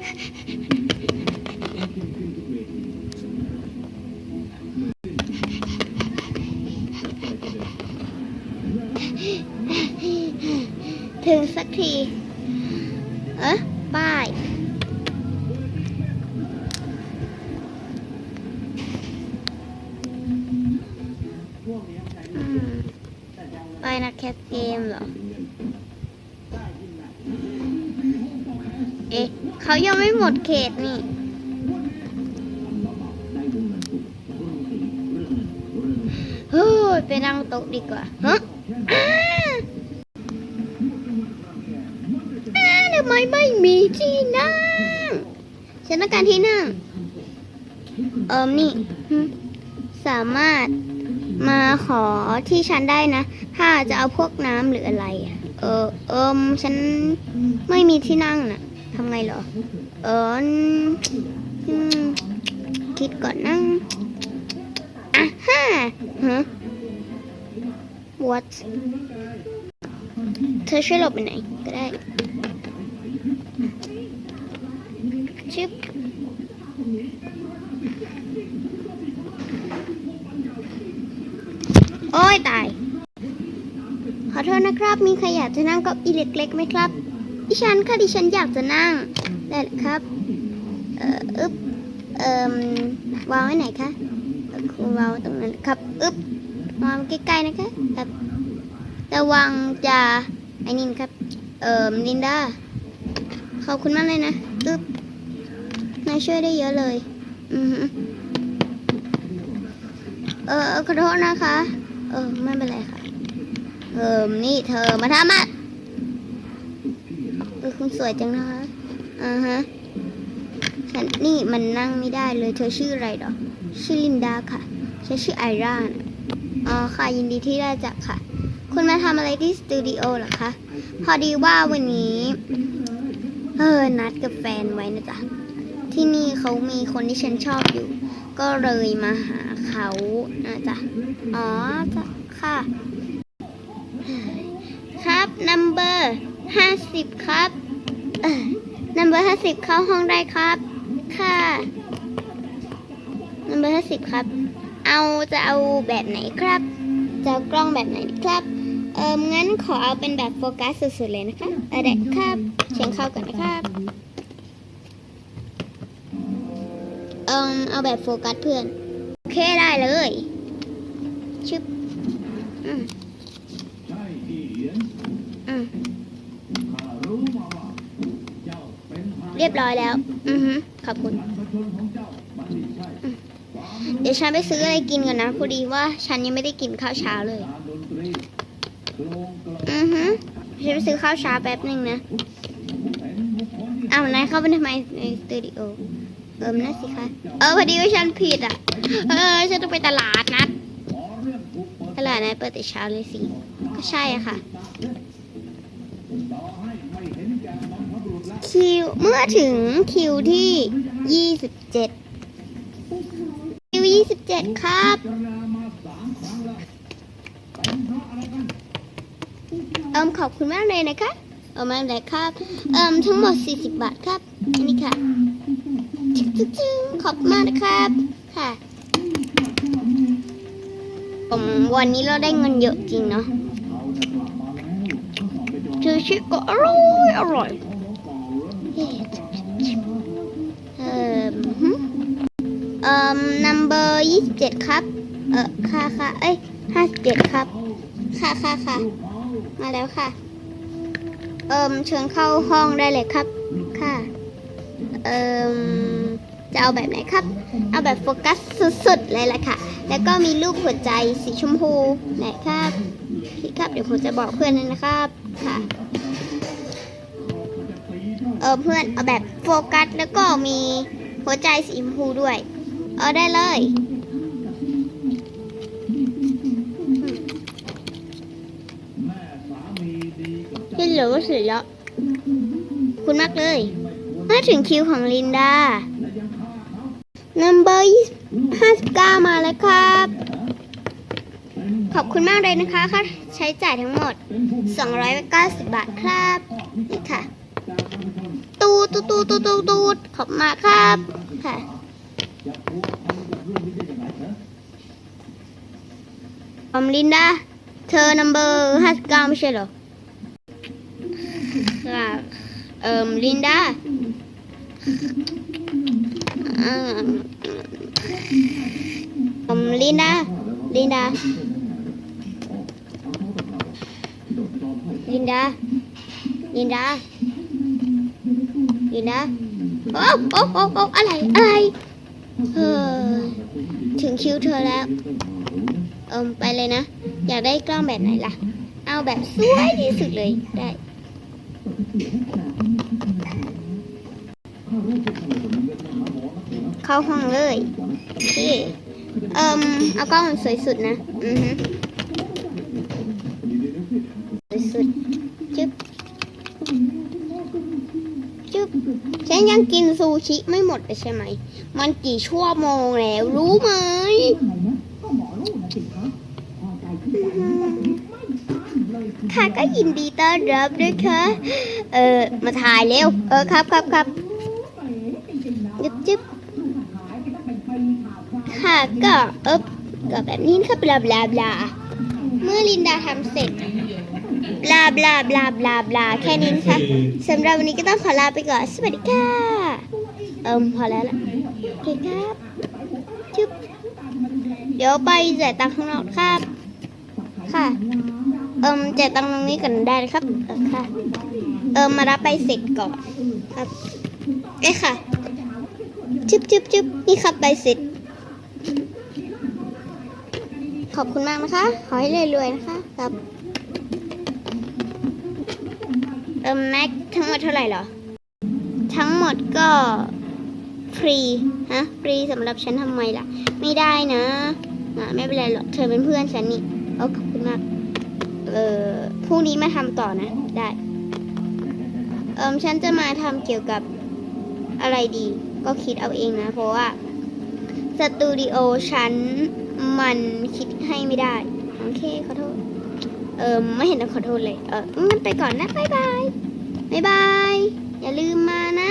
ถึงสักที เอ๊ะป้าย เอ๊ะเขายังไม่หมดเขตนี่เฮ้ยไปนั่งโต๊ะดีกว่าฮะอ้าทำไมไม่มีที่นั่งฉันต้องการที่นั่งเอิมนี่สามารถมาขอที่ฉันได้นะ ถ้าจะเอาพวกน้ำหรืออะไร เออเอิมฉันไม่มีที่นั่งน่ะ ทำไงเหรอ เอออืมคิดก่อนนะอะฮ่าฮะ what เธอช่วยหลบไปไหน ก็ได้ ชึบโอ้ยตาย ขอโทษนะครับ มีใครอยากจะนั่งเก้าอี้เล็กๆไหมครับ ดิฉันค่ะดิฉันอยากจะนั่งได้เลยครับ เอ่ออึ๊บเอ่มวางไว้ไหนคะเอ่อคุณวางตรงนั้นครับอึ๊บวางใกล้ๆนะคะครับระวังจะไอ้นี่นครับ เอ่มลินดาขอบคุณมากเลยนะอึ๊บนายช่วยได้เยอะเลย อือฮึเออเอขอโทษนะคะ เออไม่เป็นไรค่ะ เออนี่เธอมาทำอะ เออคุณสวยจังนะคะอ่าฮะฉันนี่มันนั่งไม่ได้เลยเธอชื่ออะไรหรอชื่อลินดาค่ะฉันชื่อไอร่านอ๋อค่ะยินดีที่ได้จักค่ะ คุณมาทำอะไรที่สตูดิโอเหรอคะพอดีว่าวันนี้เออนัดกับแฟนไว้นะจ๊ะที่นี่เขามีคนที่ฉันชอบอยู่ ก็เลยมาหาเขานะจ๊ะอ๋อจ้ะค่ะ ครับ number ห้าสิบครับ เออ number ห้าสิบเข้าห้องได้ครับ ค่ะ number ห้าสิบครับ เอาจะเอาแบบไหนครับ จะเอากล้องแบบไหนครับ เอองั้นขอเอาเป็นแบบโฟกัสสุดๆเลยนะคะเออได้ครับ เชิญเข้าก่อนนะครับเออเอาแบบโฟกัสเพื่อน โอเคได้เลย ชึบ อืมใช่ที่เหรอ รู้มาว่าเจ้าเป็นพาเรียบร้อยแล้ว อือฮึขอบคุณ บรรพชนของเจ้ามันไม่ใช่ความรู้เดี๋ยวฉันไปซื้ออะไรกินก่อนนะ พอดีว่าฉันยังไม่ได้กินข้าวเช้าเลยการดนตรีโครงกลองอือฮึฉันไปซื้อข้าวเช้าแป๊บหนึ่งนะ เป็นบุคคลที่อ้าวนายเข้าไปทำไมในสตูดิโอ เออนั่นสิคะ เออพอดีว่าฉันผิดอะ เออฉันต้องไปตลาดนัด ขอเรื่องถูกเปิดตลาดนัดเปิดแต่เช้าเลยสิ ก็ใช่อะค่ะต่อให้ไม่เห็นแก่บรรพบุรุษแล้ว คิวเมื่อถึงคิวที่ยี่สิบเจ็ดคิวยี่สิบเจ็ดครับเออมขอบคุณมากเลยนะคะเอิมอะไรครับ เอิมทั้งหมด40บาทครับอันนี้ค่ะจึ๊งจึ๊งขอบคุณมากนะครับค่ะ ผมวันนี้เราได้เงินเยอะจริงเนาะชูชิก็อร่อยอร่อย เฮ้เอิมหึเอิม number 27 ครับ เออค่ะค่ะเอ้ย57 ครับ ค่ะค่ะค่ะ มาแล้วค่ะ เอิมเชิญเข้าห้องได้เลยครับ ค่ะ เอิมจะเอาแบบไหนครับ เอาแบบโฟกัสสุดๆเลยแหละค่ะ แล้วก็มีรูปหัวใจสีชมพูไหนครับพี่ครับ เดี๋ยวผมจะบอกเพื่อนให้นะครับ ค่ะ เออเพื่อนเอาแบบโฟกัสแล้วก็มีหัวใจสีชมพูด้วย เอาได้เลยแม่สามีดีกับเจ้าที่เหลือก็เสร็จแล้ว คุณมากเลยมาถึงคิวของลินดาและยังฆ่าเขา number 59มาแล้วครับ ขอบคุณมากเลยนะคะค่าใช้จ่ายทั้งหมดเป็นผู้มี290 บาทครับ นี่ค่ะ จากบรรพชน ตู ดตูดตูดตูดตูดูดขอบมาครับค่ะจะพัวพันกับเธอนัมลินดาเธอ number ห้าสิบเก้าไม่ใช่เหรอค่ะเอ่มลินดาอมลินดาลินดาลินดาลินดา ลินดาโอ้โอ้โอ้โอ้อะไร อะไรเออถึงคิวเธอแล้ว เอิมไปเลยนะ อยากได้กล้องแบบไหนล่ะ เอาแบบสวยที่สุดเลย ได้เข้าห้องเลยโอเคเอิมเอากล้องสวยสุดนะ อือฮึสวยสุดจึ๊บจึ๊บฉั นยังกินซูชิไม่หมดเลยใช่ไหม มันกี่ชั่วโมงแล้ว รู้ไหมค่ะก็ยินดีต้อนรับด้วยค่ะ เออมาถ่ายเร็ว เออครับครับครับยึบจึ๊บค่ะก็เอบก็แบบนี้ค่ะบลาบลาบลาเมื่อลินดาทำเสร็จ ลาบลาบลาบลาบลาแค่นี้นะคะสำหรับวันนี้ก็ต้องขอลาไปก่อน สวัสดีค่ะ เอิมพอแล้วล่ะโอเคครับจึ๊บเดี๋ยวไปจ่ายตังค์ข้างนอกครับ ค่ะ เอิมจ่ายตังค์ตรงนี้กันได้เลยครับเออค่ะ เอิมมารับไปเสร็จก่อนครับเอ้ค่ะจึ๊บจึ๊บจึ๊บนี่ครับใบเสร็จ ขอบคุณมากนะคะ ขอให้รวยๆนะคะครับ เอิมแม็กทั้งหมดเท่าไหร่เหรอ ทั้งหมดก็ฟรีฮะฟรีสำหรับฉันทำไมล่ะ ไม่ได้นะอะไม่เป็นไรหรอกเธอเป็นเพื่อนฉันนี่โอ้ขอบคุณมากเออพรุ่งนี้มาทำต่อนะ ได้ เอิมฉันจะมาทำเกี่ยวกับอะไรดี ก็คิดเอาเองนะ เพราะว่าสตูดิโอฉันมันคิดให้ไม่ได้ โอเค ขอโทษ เออไม่เห็นต้องขอโทษเลย เอองั้นไปก่อนนะบายบายบายบาย อย่าลืมมานะ